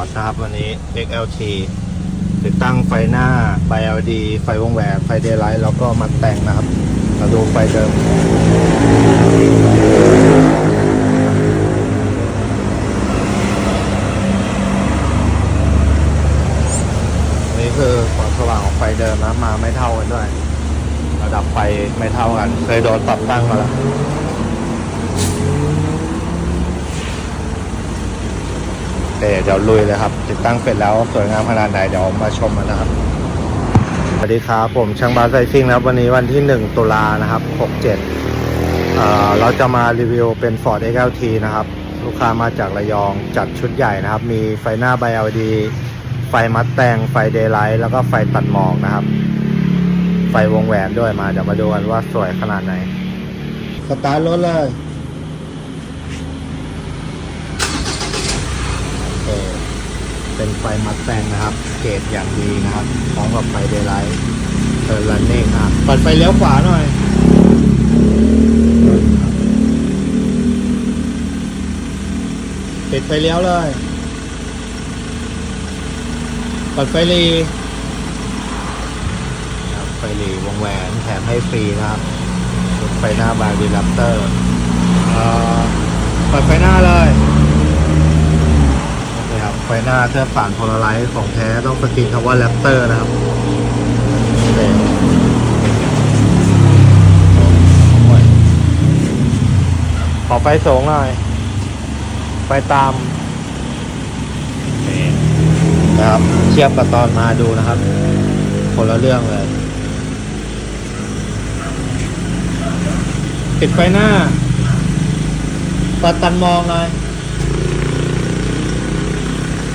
นะครับวันนี้ XLT ติดตั้งไฟหน้าไฟ LED ไฟวงแหวนไฟเดย์ไลท์แล้วก็มาแต่งนะครับมาดูไฟเดิม นี่คือความสว่างของไฟเดิมนะมาไม่เท่ากันด้วย ระดับไฟไม่เท่ากัน เคยโดนปรับตั้งมาแล้ว เดี๋ยวลุยเลยครับ ติดตั้งเสร็จแล้วสวยงามขนาดไหนเดี๋ยวมาชมกันนะครับสวัสดีครับผมช่างบาสไซซิ่งนะครับวันนี้วันที่ 1 ตุลานะครับ 67เอ่อเราจะมารีวิวเป็น Ford XLT นะครับ ลูกค้ามาจากระยองจัดชุดใหญ่นะครับ มีไฟหน้าไบ LED ไฟมัดแต่งไฟเดย์ไลท์แล้วก็ไฟตัดหมอกนะครับ ไฟวงแหวนด้วยมาเดี๋ยวมาดูกันว่าสวยขนาดไหนสตาร์ทรถเลยโอเค เป็นไฟมัดแต่งนะครับ เกรดอย่างดีนะครับพร้อมกับไฟเดย์ไลท์เติร์นรันเน่งอะเปิดไฟเลี้ยวขวาหน่อยปิดไฟเลี้ยวเลยเปิดไฟรีนะครับไฟรีวงแหวนแถมให้ฟรีนะครับ ไฟหน้าบายวีลัปเตอร์เปิดไฟหน้าเลยนี่ ครับไฟหน้าเสื้อผ่านโพลาไรส์ของแท้ต้องสกรีนคำว่าแรปเตอร์นะครับโอเคขอไฟสูงหน่อย ไปตามนี่นะครับเทียบกับตอนมาดูนะครับ คนละเรื่องเลย ปิดไฟหน้าปัดตันมองหน่อย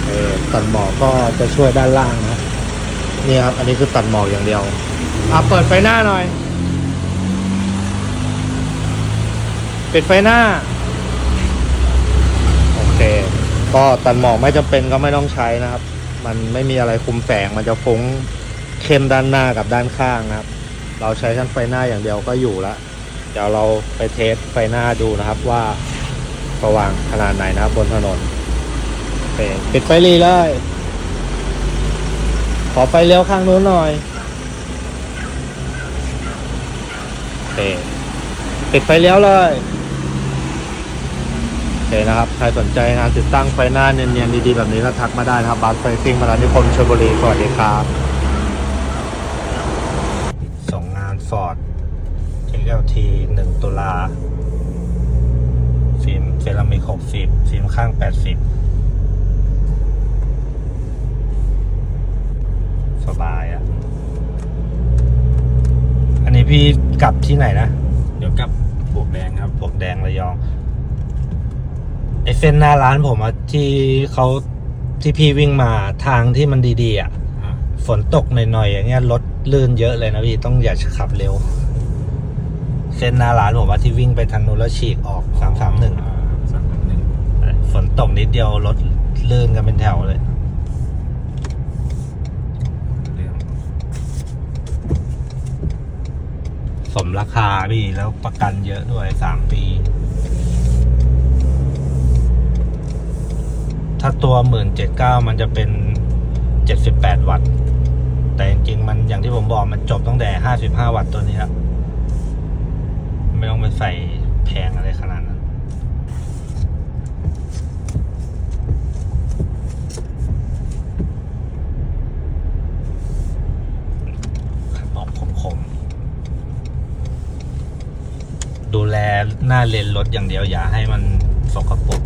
เออ ตัดหมอกก็จะช่วยด้านล่างนะนี่ครับ อันนี้คือตัดหมอกอย่างเดียวอะเปิดไฟหน้าหน่อย ปิดไฟหน้า โอเค ก็ตัดหมอกไม่จำเป็นก็ไม่ต้องใช้นะครับ มันไม่มีอะไรคุมแสง มันจะฟุ้งเข้มด้านหน้ากับด้านข้างนะครับ เราใช้ชั้นไฟหน้าอย่างเดียวก็อยู่ล้วเดี๋ยวเราไปเทสไฟหน้าดูนะครับว่าสว่างขนาดไหนนะครับบนถนน เคปิดไฟรีเลย ขอไฟเลี้ยวข้างนู้นหน่อยโอเคปิดไฟเลี้ยวเลยโอเคนะครับ ใครสนใจงานติดตั้งไฟหน้าเนียนๆดีๆแบบนี้ก็ทักมาได้นะครับบาสไฟซิ่งมาล้วนิคมชลบุรีสวัสดีครับส่งงานฟอร์ด LT 1ตุลาฟิล์มเซรามิก60ฟิล์มข้าง80สบายอะ่ะ อันนี้ พี่กลับที่ไหนนะ เดี๋ยวกลับบวกแดงครับปลวกแดงระยองไอเส้นหน้าร้านผมอะที่เขาที่พี่วิ่งมาทางที่มันดีๆอะอ่าฝนตกหน่อยๆอย่างเงี้ยรถลื่นเยอะเลยนะพี่ต้องอย่าขับเร็ว เส้นหน้าร้านผมว่าที่วิ่งไปทางนู้นแล้วฉีกออกสามสามหนึ่งอ่สามสามหนึ่งฝนตกนิดเดียวรถลื่นกันเป็นแถวเลย เรื่อง สมราคาพี่ แล้วประกันเยอะด้วยสามปี ถ้าตัวหมื่นเจ็ดเก้ามันจะเป็นเจ็ดสิบแปดวัตต์ แต่จริงๆมันอย่างที่ผมบอกมันจบตั้งแต่ห้าสิบห้าวัตต์ตัวนี้ครับไม่ต้องไปใส่แพงอะไรขนาดนั้น ออกคมๆ ดูแล หน้าเลนรถอย่างเดียวอย่าให้มันสกปรก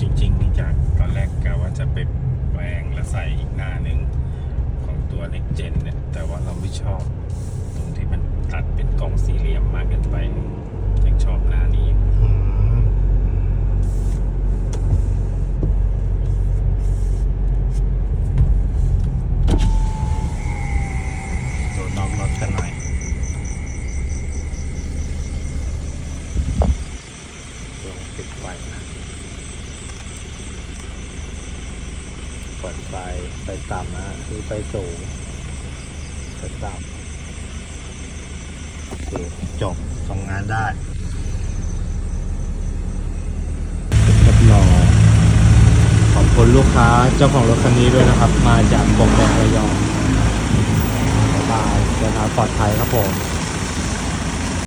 จริงๆนี่จากตอนแรกกะว่าจะไปแปลงแล้วใส่อีกหน้าหนึ่งของตัว next gen เนี่ยแต่ว่าเราไม่ชอบตรงที่มันตัดเป็นกล่องสี่เหลี่ยมมากเกินไป ชอบหน้านี้อืมดูนอกรถกันหน่อย ลองปิดไว้นะปิดไฟไฟต่ำนะคือไฟสูงไฟต่ำโอเคจบทำงานได้ คุณลูกค้าเจ้าของรถคันนี้ด้วยนะครับ มาจากกบแดงระยองบ๊ายบายเดินทางปลอดภัยครับผม